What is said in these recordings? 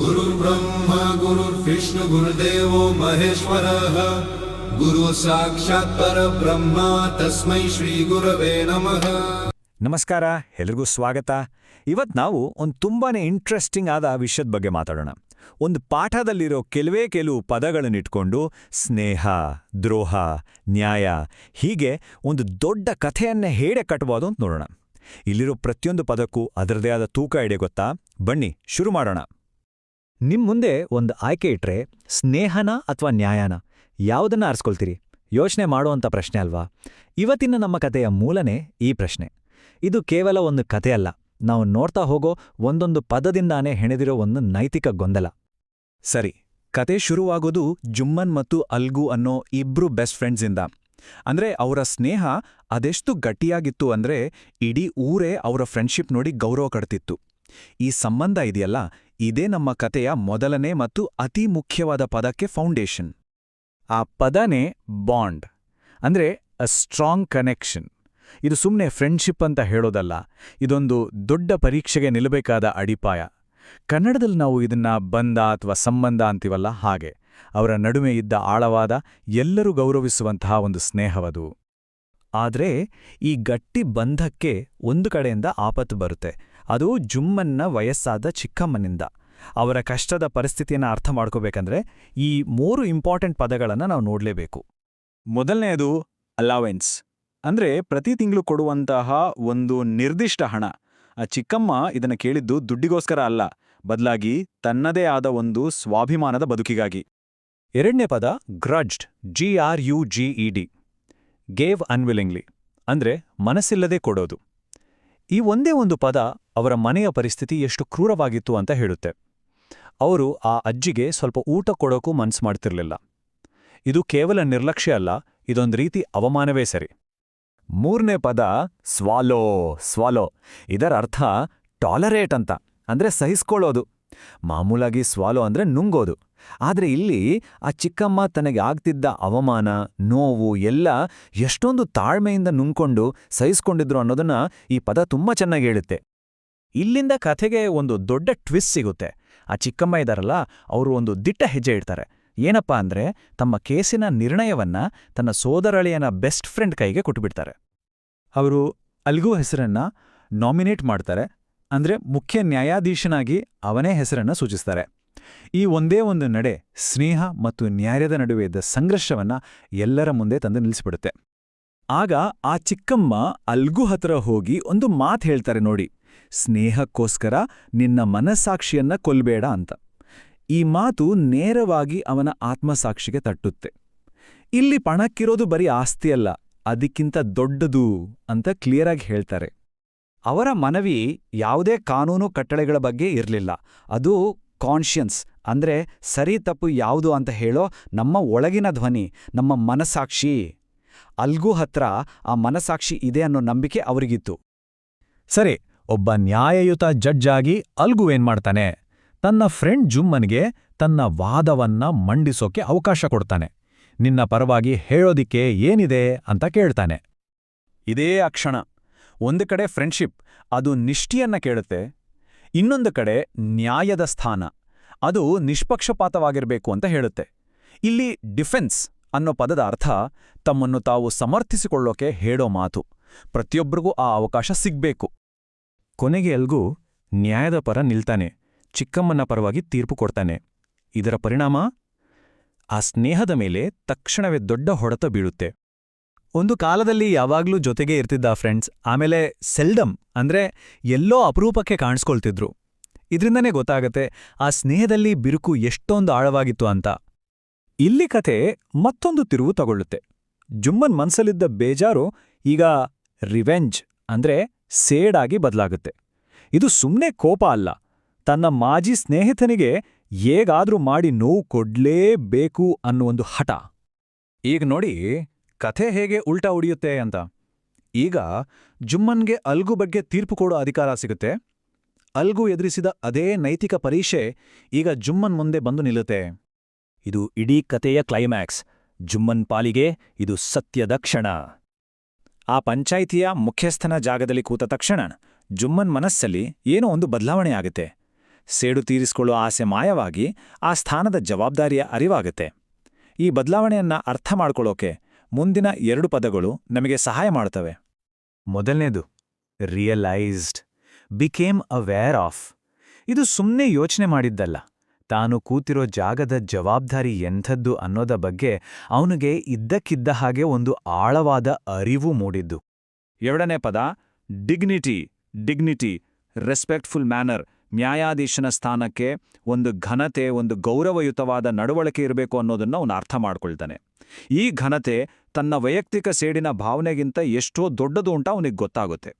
गुरुर्ब्रह्मा गुरुर्विष्णु गुरुदेवो महेश्वरः गुरु साक्षात् परब्रह्म तस्मै श्रीगुरवे नमः ನಮಸ್ಕಾರ ಎಲ್ರಿಗೂ ಸ್ವಾಗತ ಇವತ್ತು ನಾವು ಒಂದು ತುಂಬಾನೇ ಇಂಟ್ರೆಸ್ಟಿಂಗ್ ಆದ ವಿಷಯದ ಬಗ್ಗೆ ಮಾತಾಡೋಣ ಒಂದು ಪಾಠದಲ್ಲಿರೋ ಕೆಲವೇ ಕೆಲವು ಪದಗಳನ್ನಿಟ್ಕೊಂಡು ಸ್ನೇಹ ದ್ರೋಹ ನ್ಯಾಯ ಹೀಗೆ ಒಂದು ದೊಡ್ಡ ಕಥೆಯನ್ನೇ ಹೇಡೆ ಕಟ್ಬೋದು ಅಂತ ನೋಡೋಣ ಇಲ್ಲಿರೋ ಪ್ರತಿಯೊಂದು ಪದಕ್ಕೂ ಅದರದೇ ಆದ ತೂಕ ಎಡೆ ಗೊತ್ತಾ ಬನ್ನಿ ಶುರು ಮಾಡೋಣ ನಿಮ್ ಮುಂದೆ ಒಂದು ಆಯ್ಕೆ ಇಟ್ರೆ ಸ್ನೇಹನ ಅಥವಾ ನ್ಯಾಯನ ಯಾವುದನ್ನ ಆರಿಸ್ಕೊಳ್ತೀರಿ? ಯೋಚನೆ ಮಾಡುವಂಥ ಪ್ರಶ್ನೆ ಅಲ್ವಾ? ಇವತ್ತಿನ ನಮ್ಮ ಕಥೆಯ ಮೂಲನೇ ಈ ಪ್ರಶ್ನೆ. ಇದು ಕೇವಲ ಒಂದು ಕಥೆಯಲ್ಲ ನಾವು ನೋಡ್ತಾ ಹೋಗೋ ಒಂದೊಂದು ಪದದಿಂದಾನೇ ಹೆಣೆದಿರೋ ಒಂದು ನೈತಿಕ ಗೊಂದಲ. ಸರಿ ಕತೆ ಶುರುವಾಗೋದು ಜುಮ್ಮನ್ ಮತ್ತು ಅಲ್ಗು ಅನ್ನೋ ಇಬ್ರು ಬೆಸ್ಟ್ ಫ್ರೆಂಡ್ಸಿಂದ. ಅಂದ್ರೆ ಅವರ ಸ್ನೇಹ ಅದೆಷ್ಟು ಗಟ್ಟಿಯಾಗಿತ್ತು ಅಂದ್ರೆ ಇಡೀ ಊರೇ ಅವರ ಫ್ರೆಂಡ್ಶಿಪ್ ನೋಡಿ ಗೌರವ ಕಡ್ತಿತ್ತು ಈ ಸಂಬಂಧ ಇದೆಯಲ್ಲ ಇದೇ ನಮ್ಮ ಕತೆಯ ಮೊದಲನೇ ಮತ್ತು ಅತಿ ಮುಖ್ಯವಾದ ಪದಕ್ಕೆ ಫೌಂಡೇಶನ್. ಆ ಪದನೇ ಬಾಂಡ್, ಅಂದ್ರೆ ಅ ಸ್ಟ್ರಾಂಗ್ ಕನೆಕ್ಷನ್ ಇದು ಸುಮ್ಮನೆ ಫ್ರೆಂಡ್ಶಿಪ್ ಅಂತ ಹೇಳೋದಲ್ಲ, ಇದೊಂದು ದೊಡ್ಡ ಪರೀಕ್ಷೆಗೆ ನಿಲ್ಲಬೇಕಾದ ಅಡಿಪಾಯ. ಕನ್ನಡದಲ್ಲಿ ನಾವು ಇದನ್ನ ಬಂಧ ಅಥವಾ ಸಂಬಂಧ ಅಂತೀವಲ್ಲ ಹಾಗೆ, ಅವರ ನಡುವೆ ಇದ್ದ ಆಳವಾದ, ಎಲ್ಲರೂ ಗೌರವಿಸುವಂತಹ ಒಂದು ಸ್ನೇಹವದು. ಆದರೆ ಈ ಗಟ್ಟಿ ಬಂಧಕ್ಕೆ ಒಂದು ಕಡೆಯಿಂದ ಆಪತ್ತು ಬರುತ್ತೆ. ಅದು ಜುಮ್ಮನ್ನ ವಯಸ್ಸಾದ ಚಿಕ್ಕಮ್ಮನಿಂದ. ಅವರ ಕಷ್ಟದ ಪರಿಸ್ಥಿತಿಯನ್ನು ಅರ್ಥ ಮಾಡ್ಕೋಬೇಕಂದ್ರೆ ಈ ಮೂರು ಇಂಪಾರ್ಟೆಂಟ್ ಪದಗಳನ್ನು ನಾವು ನೋಡಲೇಬೇಕು. ಮೊದಲನೆಯದು ಅಲಾವೆನ್ಸ್ ಅಂದ್ರೆ ಪ್ರತಿ ತಿಂಗಳು ಕೊಡುವಂತಹ ಒಂದು ನಿರ್ದಿಷ್ಟ ಹಣ. ಆ ಚಿಕ್ಕಮ್ಮ ಇದನ್ನು ಕೇಳಿದ್ದು ದುಡ್ಡಿಗೋಸ್ಕರ ಅಲ್ಲ ಬದಲಾಗಿ ತನ್ನದೇ ಆದ ಒಂದು ಸ್ವಾಭಿಮಾನದ ಬದುಕಿಗಾಗಿ. ಎರಡನೇ ಪದ grudged G R U G E D gave unwillingly ಅಂದ್ರೆ ಮನಸ್ಸಿಲ್ಲದೆ ಕೊಡೋದು. ಈ ಒಂದೇ ಒಂದು ಪದ ಅವರ ಮನೆಯ ಪರಿಸ್ಥಿತಿ ಎಷ್ಟು ಕ್ರೂರವಾಗಿತ್ತು ಅಂತ ಹೇಳುತ್ತೆ. ಅವರು ಆ ಅಜ್ಜಿಗೆ ಸ್ವಲ್ಪ ಊಟ ಕೊಡೋಕ್ಕೂ ಮನ್ಸು ಮಾಡ್ತಿರ್ಲಿಲ್ಲ. ಇದು ಕೇವಲ ನಿರ್ಲಕ್ಷ್ಯ ಅಲ್ಲ, ಇದೊಂದು ರೀತಿ ಅವಮಾನವೇ ಸರಿ. ಮೂರನೇ ಪದ ಸ್ವಾಲೋ ಸ್ವಾಲೋ. ಇದರ ಅರ್ಥ ಟಾಲರೇಟ್ ಅಂತ, ಅಂದ್ರೆ ಸಹಿಸ್ಕೊಳ್ಳೋದು. ಮಾಮೂಲಾಗಿ ಸ್ವಾಲೋ ಅಂದ್ರೆ ನುಂಗೋದು. ಆದರೆ ಇಲ್ಲಿ ಆ ಚಿಕ್ಕಮ್ಮ ತನಗೆ ಆಗ್ತಿದ್ದ ಅವಮಾನ, ನೋವು ಎಲ್ಲ ಎಷ್ಟೊಂದು ತಾಳ್ಮೆಯಿಂದ ನುಂಗ್ಕೊಂಡು ಸಹಿಸ್ಕೊಂಡಿದ್ರು ಅನ್ನೋದನ್ನ ಈ ಪದ ತುಂಬಾ ಚೆನ್ನಾಗಿ ಹೇಳುತ್ತೆ. ಇಲ್ಲಿಂದ ಕಥೆಗೆ ಒಂದು ದೊಡ್ಡ ಟ್ವಿಸ್ಟ್ ಸಿಗುತ್ತೆ. ಆ ಚಿಕ್ಕಮ್ಮ ಇದಾರಲ್ಲ, ಅವರು ಒಂದು ದಿಟ್ಟ ಹೆಜ್ಜೆ ಇಡ್ತಾರೆ. ಏನಪ್ಪ ಅಂದ್ರೆ, ತಮ್ಮ ಕೇಸಿನ ನಿರ್ಣಯವನ್ನ ತನ್ನ ಸೋದರಳಿಯನ ಬೆಸ್ಟ್ ಫ್ರೆಂಡ್ ಕೈಗೆ ಕೊಟ್ಟುಬಿಡ್ತಾರೆ ಅವರು ಅಲ್ಗೂ ಹೆಸರನ್ನ ನಾಮಿನೇಟ್ ಮಾಡ್ತಾರೆ. ಅಂದ್ರೆ ಮುಖ್ಯ ನ್ಯಾಯಾಧೀಶನಾಗಿ ಅವನೇ ಹೆಸರನ್ನ ಸೂಚಿಸ್ತಾರೆ. ಈ ಒಂದೇ ಒಂದು ನಡೆ ಸ್ನೇಹ ಮತ್ತು ನ್ಯಾಯದ ನಡುವೆ ಇದ್ದ ಸಂಘರ್ಷವನ್ನ ಎಲ್ಲರ ಮುಂದೆ ತಂದು ನಿಲ್ಲಿಸಿಬಿಡುತ್ತೆ. ಆಗ ಆ ಚಿಕ್ಕಮ್ಮ ಅಲ್ಗು ಹತ್ರ ಹೋಗಿ ಒಂದು ಮಾತು ಹೇಳ್ತಾರೆ ನೋಡಿ. ಸ್ನೇಹಕ್ಕೋಸ್ಕರ ನಿನ್ನ ಮನಸ್ಸಾಕ್ಷಿಯನ್ನ ಕೊಲ್ಬೇಡ ಅಂತ. ಈ ಮಾತು ನೇರವಾಗಿ ಅವನ ಆತ್ಮಸಾಕ್ಷಿಗೆ ತಟ್ಟುತ್ತೆ. ಇಲ್ಲಿ ಪಣಕ್ಕಿರೋದು ಬರೀ ಆಸ್ತಿಯಲ್ಲ ಅದಕ್ಕಿಂತ ದೊಡ್ಡದು ಅಂತ ಕ್ಲಿಯರಾಗಿ ಹೇಳ್ತಾರೆ. ಅವರ ಮನವಿ ಯಾವುದೇ ಕಾನೂನು ಕಟ್ಟಳೆಗಳ ಬಗ್ಗೆ ಇರಲಿಲ್ಲ. ಅದು ಕಾನ್ಷಿಯನ್ಸ್, ಅಂದ್ರೆ ಸರಿ ತಪ್ಪು ಯಾವುದು ಅಂತ ಹೇಳೋ ನಮ್ಮ ಒಳಗಿನ ಧ್ವನಿ, ನಮ್ಮ ಮನಸ್ಸಾಕ್ಷಿ. ಅಲ್ಗೂ ಹತ್ರ ಆ ಮನಸ್ಸಾಕ್ಷಿ ಇದೆ ಅನ್ನೋ ನಂಬಿಕೆ ಅವರಿಗಿತ್ತು. ಸರಿ ಒಬ್ಬ ನ್ಯಾಯಯುತ ಜಡ್ಜ್ ಆಗಿ ಅಲ್ಗೂ ಏನ್ ಮಾಡ್ತಾನೆ. ತನ್ನ ಫ್ರೆಂಡ್ ಜುಮ್ಮನ್ಗೆ ತನ್ನ ವಾದವನ್ನ ಮಂಡಿಸೋಕೆ ಅವಕಾಶ ಕೊಡ್ತಾನೆ. ನಿನ್ನ ಪರವಾಗಿ ಹೇಳೋದಿಕ್ಕೆ ಏನಿದೆ ಅಂತ ಕೇಳ್ತಾನೆ. ಇದೇ ಆ ಕ್ಷಣ. ಒಂದು ಕಡೆ ಫ್ರೆಂಡ್ಶಿಪ್, ಅದು ನಿಷ್ಠಿಯನ್ನ ಕೇಳುತ್ತೆ. ಇನ್ನೊಂದು ಕಡೆ ನ್ಯಾಯದ ಸ್ಥಾನ. ಅದು ನಿಷ್ಪಕ್ಷಪಾತವಾಗಿರಬೇಕು ಅಂತ ಹೇಳುತ್ತೆ. ಇಲ್ಲಿ ಡಿಫೆನ್ಸ್ ಅನ್ನೋ ಪದದ ಅರ್ಥ ತಮ್ಮನ್ನು ತಾವು ಸಮರ್ಥಿಸಿಕೊಳ್ಳೋಕೆ ಹೇಳೋ ಮಾತು. ಪ್ರತಿಯೊಬ್ಬರಿಗೂ ಆ ಅವಕಾಶ ಸಿಗ್ಬೇಕು. ಕೊನೆಗೆ ಎಲ್ಗೂ ನ್ಯಾಯದ ಪರ ನಿಲ್ತಾನೆ, ಚಿಕ್ಕಮ್ಮನ ಪರವಾಗಿ ತೀರ್ಪು ಕೊಡ್ತಾನೆ. ಇದರ ಪರಿಣಾಮ? ಆ ಸ್ನೇಹದ ಮೇಲೆ ತಕ್ಷಣವೇ ದೊಡ್ಡ ಹೊಡೆತ ಬೀಳುತ್ತೆ. ಒಂದು ಕಾಲದಲ್ಲಿ ಯಾವಾಗ್ಲೂ ಜೊತೆಗೆ ಇರ್ತಿದ್ದ ಫ್ರೆಂಡ್ಸ್ ಆಮೇಲೆ ಸೆಲ್ಡಮ್ ಅಂದ್ರೆ ಎಲ್ಲೋ ಅಪರೂಪಕ್ಕೆ ಕಾಣಿಸ್ಕೊಳ್ತಿದ್ರು. ಇದ್ರಿಂದನೇ ಗೊತ್ತಾಗತ್ತೆ, ಆ ಸ್ನೇಹದಲ್ಲಿ ಬಿರುಕು ಎಷ್ಟೊಂದು ಆಳವಾಗಿತ್ತು ಅಂತ. ಇಲ್ಲಿ ಕತೆ ಮತ್ತೊಂದು ತಿರುವು ತಗೊಳ್ಳುತ್ತೆ. ಜುಮ್ಮನ್ ಮನ್ಸಲ್ಲಿದ್ದ ಬೇಜಾರು ಈಗ ರಿವೆಂಜ್ ಅಂದ್ರೆ ಸೇಡಾಗಿ ಬದಲಾಗುತ್ತೆ. ಇದು ಸುಮ್ಮನೆ ಕೋಪ ಅಲ್ಲ. ತನ್ನ ಮಾಜಿ ಸ್ನೇಹಿತನಿಗೆ ಹೇಗಾದ್ರೂ ಮಾಡಿ ನೋವು ಕೊಡ್ಲೇಬೇಕು ಅನ್ನೋ ಒಂದು ಹಠ. ಈಗ ನೋಡಿ, ಕಥೆ ಹೇಗೆ ಉಲ್ಟಾ ಉಡಿಯುತ್ತೆ ಅಂತ. ಈಗ ಜುಮ್ಮನ್ಗೆ ಅಲ್ಗು ಬಗ್ಗೆ ತೀರ್ಪು ಕೊಡೋ ಅಧಿಕಾರ ಸಿಗುತ್ತೆ. ಅಲ್ಗು ಎದುರಿಸಿದ ಅದೇ ನೈತಿಕ ಪರೀಕ್ಷೆ ಈಗ ಜುಮ್ಮನ್ ಮುಂದೆ ಬಂದು ನಿಲ್ಲುತ್ತೆ. ಇದು ಇಡೀ ಕಥೆಯ ಕ್ಲೈಮ್ಯಾಕ್ಸ್. ಜುಮ್ಮನ್ ಪಾಲಿಗೆ ಇದು ಸತ್ಯದ ಕ್ಷಣ. ಆ ಪಂಚಾಯಿತಿಯ ಮುಖ್ಯಸ್ಥನ ಜಾಗದಲ್ಲಿ ಕೂತ ತಕ್ಷಣ ಜುಮ್ಮನ್ ಮನಸ್ಸಲ್ಲಿ ಏನೋ ಒಂದು ಬದಲಾವಣೆ ಆಗುತ್ತೆ. ಸೇಡು ತೀರಿಸಿಕೊಳ್ಳೋ ಆಸೆ ಮಾಯವಾಗಿ ಆ ಸ್ಥಾನದ ಜವಾಬ್ದಾರಿಯ ಅರಿವಾಗುತ್ತೆ. ಈ ಬದಲಾವಣೆಯನ್ನ ಅರ್ಥ ಮಾಡ್ಕೊಳ್ಳೋಕೆ ಮುಂದಿನ ಎರಡು ಪದಗಳು ನಮಗೆ ಸಹಾಯ ಮಾಡ್ತವೆ. ಮೊದಲನೇದು ರಿಯಲೈಸ್ಡ್ ಬಿಕೇಮ್ ಅವೇರ್ ಆಫ್ ಇದು ಸುಮ್ಮನೆ ಯೋಚನೆ ಮಾಡಿದ್ದಲ್ಲ. ತಾನು ಕೂತಿರೋ ಜಾಗದ ಜವಾಬ್ದಾರಿ ಎಂಥದ್ದು ಅನ್ನೋದ ಬಗ್ಗೆ ಅವನಿಗೆ ಇದ್ದಕ್ಕಿದ್ದ ಹಾಗೆ ಒಂದು ಆಳವಾದ ಅರಿವು ಮೂಡಿದ್ದು. ಎರಡನೇ ಪದ ಡಿಗ್ನಿಟಿ ಡಿಗ್ನಿಟಿ ರೆಸ್ಪೆಕ್ಟ್ಫುಲ್ ಮ್ಯಾನರ್ ನ್ಯಾಯಾಧೀಶನ ಸ್ಥಾನಕ್ಕೆ ಒಂದು ಘನತೆ, ಒಂದು ಗೌರವಯುತವಾದ ನಡವಳಿಕೆ ಇರಬೇಕು ಅನ್ನೋದನ್ನ ಅವನು ಅರ್ಥ ಮಾಡ್ಕೊಳ್ತಾನೆ. ಈ ಘನತೆ ತನ್ನ ವೈಯಕ್ತಿಕ ಸೇಡಿನ ಭಾವನೆಗಿಂತ ಎಷ್ಟೋ ದೊಡ್ಡದು ಅಂತ ಅವನಿಗೆ ಗೊತ್ತಾಗುತ್ತೆ.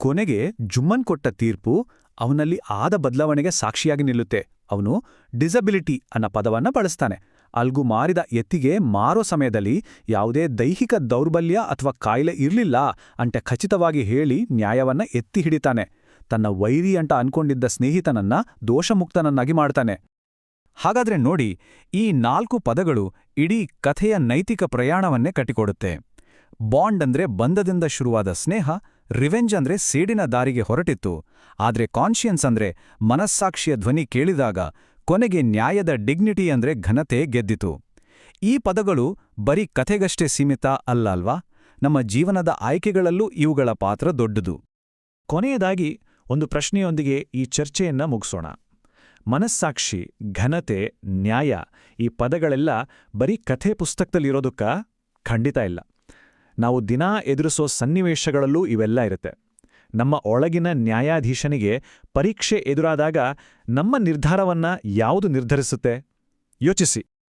ಕೊನೆಗೆ ಜುಮ್ಮನ್ ಕೊಟ್ಟ ತೀರ್ಪು ಅವನಲ್ಲಿ ಆದ ಬದಲಾವಣೆಗೆ ಸಾಕ್ಷಿಯಾಗಿ ನಿಲ್ಲುತ್ತೆ. ಅವನು ಡಿಸಬಿಲಿಟಿ ಅನ್ನ ಪದವನ್ನ ಬಳಸ್ತಾನೆ. ಅಲ್ಗು ಮಾರಿದ ಎತ್ತಿಗೆ ಮಾರೋ ಸಮಯದಲ್ಲಿ ಯಾವುದೇ ದೈಹಿಕ ದೌರ್ಬಲ್ಯ ಅಥವಾ ಕಾಯಿಲೆ ಇರಲಿಲ್ಲ ಅಂಟೆ ಖಚಿತವಾಗಿ ಹೇಳಿ ನ್ಯಾಯವನ್ನ ಎತ್ತಿ ಹಿಡಿತಾನೆ. ತನ್ನ ವೈರಿ ಅಂತ ಅನ್ಕೊಂಡಿದ್ದ ಸ್ನೇಹಿತನನ್ನ ದೋಷಮುಕ್ತನನ್ನಾಗಿ ಮಾಡ್ತಾನೆ. ಹಾಗಾದ್ರೆ ನೋಡಿ, ಈ ನಾಲ್ಕು ಪದಗಳು ಇಡೀ ಕಥೆಯ ನೈತಿಕ ಪ್ರಯಾಣವನ್ನೇ ಕಟ್ಟಿಕೊಡುತ್ತೆ. ಬಾಂಡ್ ಅಂದ್ರೆ ಬಂಧದಿಂದ ಶುರುವಾದ ಸ್ನೇಹ ರಿವೆಂಜ್ ಅಂದ್ರೆ ಸೇಡಿನ ದಾರಿಗೆ ಹೊರಟಿತ್ತು. ಆದ್ರೆ ಕಾನ್ಷಿಯನ್ಸ್ ಅಂದ್ರೆ ಮನಸ್ಸಾಕ್ಷಿಯ ಧ್ವನಿ ಕೇಳಿದಾಗ ಕೊನೆಗೆ ನ್ಯಾಯದ ಡಿಗ್ನಿಟಿ ಅಂದ್ರೆ ಘನತೆ ಗೆದ್ದಿತು. ಈ ಪದಗಳು ಬರೀ ಕಥೆಗಷ್ಟೇ ಸೀಮಿತ ಅಲ್ಲ ಅಲ್ವಾ? ನಮ್ಮ ಜೀವನದ ಆಯ್ಕೆಗಳಲ್ಲೂ ಇವುಗಳ ಪಾತ್ರ ದೊಡ್ಡದು. ಕೊನೆಯದಾಗಿ ಒಂದು ಪ್ರಶ್ನೆಯೊಂದಿಗೆ ಈ ಚರ್ಚೆಯನ್ನ ಮುಗಿಸೋಣ. ಮನಸ್ಸಾಕ್ಷಿ, ಘನತೆ, ನ್ಯಾಯ ಈ ಪದಗಳೆಲ್ಲ ಬರೀ ಕಥೆ ಪುಸ್ತಕದಲ್ಲಿರೋದಕ್ಕ ಖಂಡಿತ ಇಲ್ಲ. ನಾವು ದಿನಾ ಎದುರಿಸೋ ಸನ್ನಿವೇಶಗಳಲ್ಲೂ ಇವೆಲ್ಲ ಇರುತ್ತೆ. ನಮ್ಮ ಒಳಗಿನ ನ್ಯಾಯಾಧೀಶನಿಗೆ ಪರೀಕ್ಷೆ ಎದುರಾದಾಗ ನಮ್ಮ ನಿರ್ಧಾರವನ್ನ ಯಾವುದು ನಿರ್ಧರಿಸುತ್ತೆ? ಯೋಚಿಸಿ.